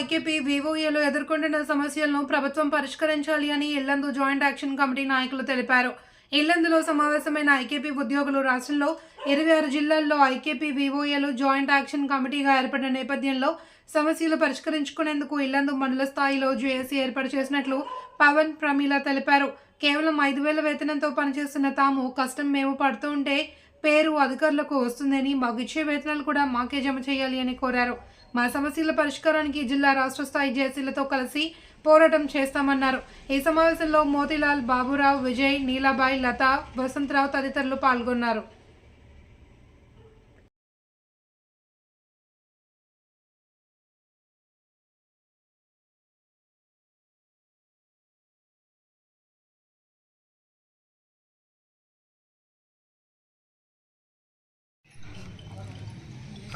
IKP వివోఏలు ఎదుర్కొంటున్న సమస్యలను ప్రభుత్వం పరిష్కరించాలి అని ఇల్లందు జాయింట్ యాక్షన్ కమిటీ నాయకులు తెలిపారు. ఇల్లందులో సమావేశమైన ఐకేపీ ఉద్యోగులు రాష్ట్రంలో ఇరవై ఆరు జిల్లాల్లో ఐకేపీ వివోఏలు జాయింట్ యాక్షన్ కమిటీగా ఏర్పడిన నేపథ్యంలో సమస్యలు పరిష్కరించుకునేందుకు ఇల్లందు మండల స్థాయిలో జేఏసీ ఏర్పాటు చేసినట్లు పవన్ ప్రమీల తెలిపారు. కేవలం ఐదు వేల వేతనంతో పనిచేస్తున్న తాము కష్టం మేము పడుతూ ఉంటే పేరు అధికారులకు వస్తుందని మాకు ఇచ్చే వేతనాలు కూడా మాకే జమ చేయాలి అని కోరారు. మా సమస్యల పరిష్కారానికి జిల్లా రాష్ట్ర స్థాయి జేసీలతో కలిసి పోరాటం చేస్తామన్నారు. ఈ సమావేశంలో మోతీలాల్ బాబురావు విజయ్ నీలాబాయి లత వసంతరావు తదితరులు పాల్గొన్నారు.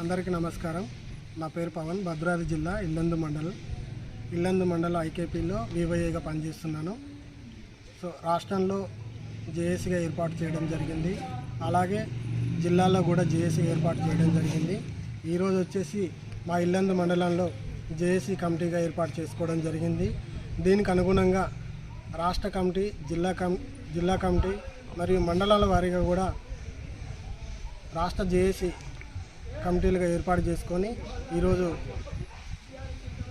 అందరికీ నమస్కారం. నా పేరు పవన్ భద్రాద్రి జిల్లా ఇల్లందు మండలం. ఇల్లందు మండల ఐకేపీలో వివైఏగా పనిచేస్తున్నాను. సో రాష్ట్రంలో జేఏసీగా ఏర్పాటు చేయడం జరిగింది. అలాగే జిల్లాలో కూడా జేఏసీ ఏర్పాటు చేయడం జరిగింది. ఈరోజు వచ్చేసి మా ఇల్లందు మండలంలో జేఏసీ కమిటీగా ఏర్పాటు చేసుకోవడం జరిగింది. దీనికి అనుగుణంగా రాష్ట్ర కమిటీ జిల్లా కమ్ జిల్లా కమిటీ మరియు మండలాల వారీగా కూడా రాష్ట్ర జేఏసీ కమిటీలుగా ఏర్పాటు చేసుకొని ఈరోజు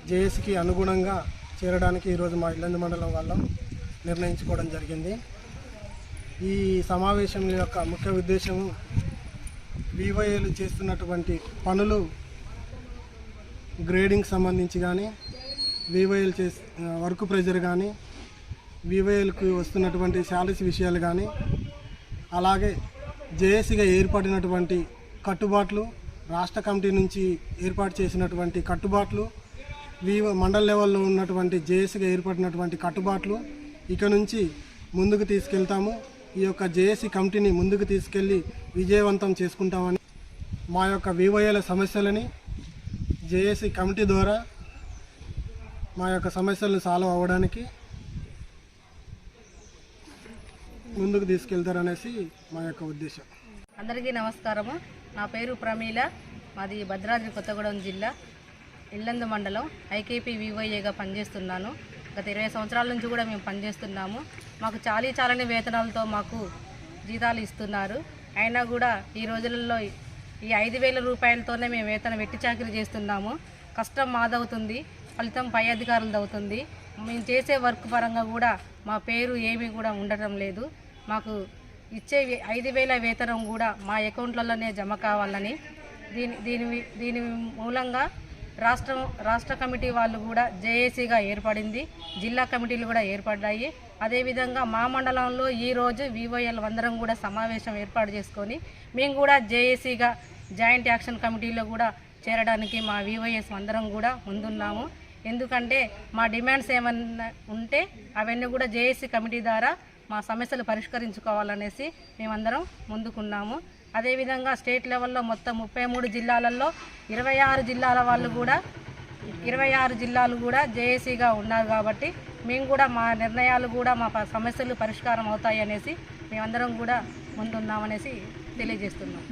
జేఏసీకి అనుగుణంగా చేరడానికి ఈరోజు మా ఇల్లందు మండలం వాళ్ళం నిర్ణయించుకోవడం జరిగింది. ఈ సమావేశం యొక్క ముఖ్య ఉద్దేశము వివైఏలు చేస్తున్నటువంటి పనులు గ్రేడింగ్ సంబంధించి కానీ వివైఎల్ చే వర్క్ ప్రెజర్ కానీ వివైఎల్కి వస్తున్నటువంటి శాలరీస్ విషయాలు కానీ అలాగే జేఏసీగా ఏర్పడినటువంటి కట్టుబాట్లు రాష్ట్ర కమిటీ నుంచి ఏర్పాటు చేసినటువంటి కట్టుబాట్లు వివో మండల లెవెల్లో ఉన్నటువంటి జేఏసీగా ఏర్పడినటువంటి కట్టుబాట్లు ఇక నుంచి ముందుకు తీసుకెళ్తాము. ఈ యొక్క జేఏసీ కమిటీని ముందుకు తీసుకెళ్ళి విజయవంతం చేసుకుంటామని మా యొక్క వివోఏల సమస్యలని జేఏసీ కమిటీ ద్వారా మా యొక్క సమస్యలను సాల్వ్ అవ్వడానికి ముందుకు తీసుకెళ్తారనేసి మా యొక్క ఉద్దేశం. అందరికీ నమస్కారము. నా పేరు ప్రమీల. మాది భద్రాద్రి కొత్తగూడెం జిల్లా. ఇల్లందు మండలం ఐకేపీ వివైఏగా పనిచేస్తున్నాను. గత ఇరవై సంవత్సరాల నుంచి కూడా మేము పనిచేస్తున్నాము. మాకు చాలీ చాలని వేతనాలతో మాకు జీతాలు ఇస్తున్నారు. అయినా కూడా ఈ రోజులలో ఈ ఐదు వేల రూపాయలతోనే మేము వేతనం వెట్టి చాకరీ చేస్తున్నాము. కష్టం మాదవుతుంది. ఫలితం పై అధికారులది అవుతుంది. మేము చేసే వర్క్ పరంగా కూడా మా పేరు ఏమీ కూడా ఉండటం లేదు. మాకు ఇచ్చే ఐదు వేల వేతనం కూడా మా అకౌంట్లలోనే జమ కావాలని దీని దీని దీని మూలంగా రాష్ట్రం రాష్ట్ర కమిటీ వాళ్ళు కూడా జేఏసీగా ఏర్పడింది జిల్లా కమిటీలు కూడా ఏర్పడ్డాయి. అదేవిధంగా మా మండలంలో ఈరోజు వివోఎల్ అందరం కూడా సమావేశం ఏర్పాటు చేసుకొని మేము కూడా జేఏసీగా జాయింట్ యాక్షన్ కమిటీలో కూడా చేరడానికి మా వివోఎస్ అందరం కూడా ముందున్నాము. ఎందుకంటే మా డిమాండ్స్ ఏమన్నా ఉంటే అవన్నీ కూడా జేఏసీ కమిటీ ద్వారా మా సమస్యలు పరిష్కరించుకోవాలనేసి మేమందరం ముందుకున్నాము. అదేవిధంగా స్టేట్ లెవెల్లో మొత్తం ముప్పై మూడు జిల్లాలలో ఇరవై ఆరు జిల్లాల వాళ్ళు కూడా ఇరవై ఆరు జిల్లాలు కూడా జేఏసీగా ఉన్నారు కాబట్టి మేము కూడా మా నిర్ణయాలు కూడా మా సమస్యలు పరిష్కారం అవుతాయి అనేసి మేమందరం కూడా ముందున్నామనేసి తెలియజేస్తున్నాం.